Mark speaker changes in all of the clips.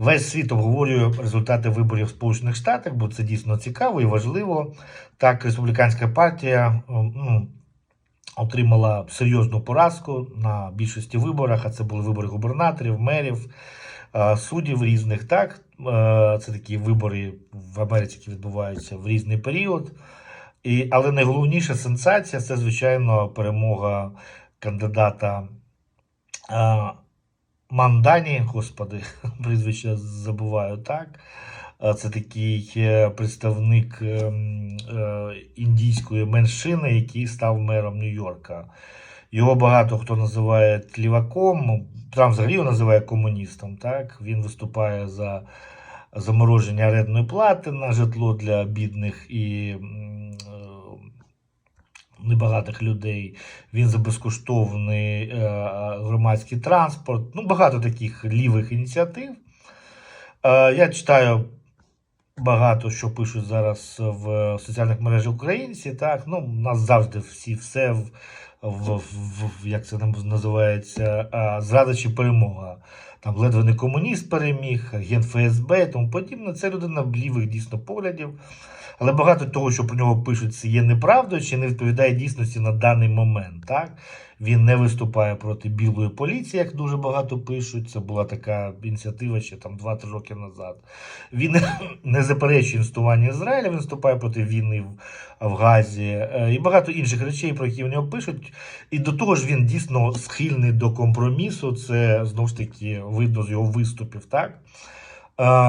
Speaker 1: Весь світ обговорює результати виборів в Сполучених Штатах, бо це дійсно цікаво і важливо. Так, республіканська партія ну, отримала серйозну поразку на більшості виборах, а це були вибори губернаторів, мерів, е, суддів різних. Так, Е, це такі вибори в Америці, які відбуваються в різний період. І, але найголовніша сенсація це, звичайно, перемога кандидата е, Мандані, господи, прізвище забуваю так. Це такий е, представник ем, е, індійської меншини, який став мером Нью-Йорка. Його багато хто називає ліваком, Трамп взагалі його називає комуністом. Так? Він виступає за замороження арендної плати на житло для бідних і небагатих людей. Він за безкоштовний е, громадський транспорт. Ну, багато таких лівих ініціатив. Е, Я читаю багато що пишуть зараз в соціальних мережах українці. Так, ну, у нас завжди всі все в, в, в, як це називається, а, зрада чи перемога. Там ледве не комуніст переміг, агент ФСБ і тому подібне. Це людина лівих дійсно поглядів. Але багато того, що про нього пишуть, є неправдою чи не відповідає дійсності на даний момент. Так? Він не виступає проти білої поліції, як дуже багато пишуть. Це була така ініціатива ще там 2-3 роки назад. Він не заперечує інвестування Ізраїля, він виступає проти війни в, в Газі е, і багато інших речей, про які в нього пишуть. І до того ж він дійсно схильний до компромісу. Це знову ж таки видно з його виступів. так?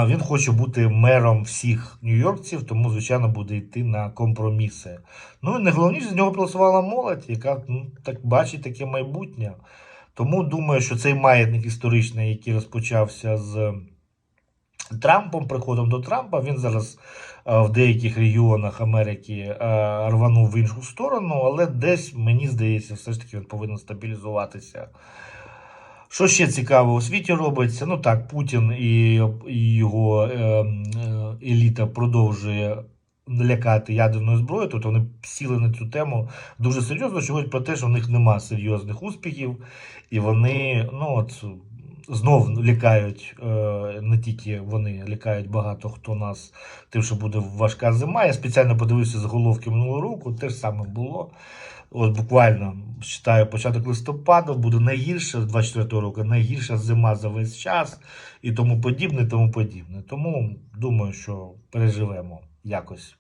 Speaker 1: Він хоче бути мером всіх нью-йоркців, тому, звичайно, буде йти на компроміси. Ну і найголовніше з нього проголосувала молодь, яка ну, так бачить таке майбутнє. Тому думаю, що цей маятник історичний, який розпочався з Трампом, приходом до Трампа, він зараз в деяких регіонах Америки рванув в іншу сторону, але десь, мені здається, все ж таки він повинен стабілізуватися. Що ще цікаво у світі робиться? Ну так, Путін і, його е, е, еліта продовжує лякати ядерною зброєю, тобто вони сіли на цю тему дуже серйозно, що говорять про те, що в них нема серйозних успіхів, і вони ну, от, знов лякають, е, не тільки вони лякають багато хто нас тим, що буде важка зима. Я спеціально подивився заголовки минулого року, те ж саме було. От буквально читаю початок листопада, буде найгірша 24 року, найгірша зима за весь час і тому подібне, тому подібне. Тому думаю, що переживемо якось.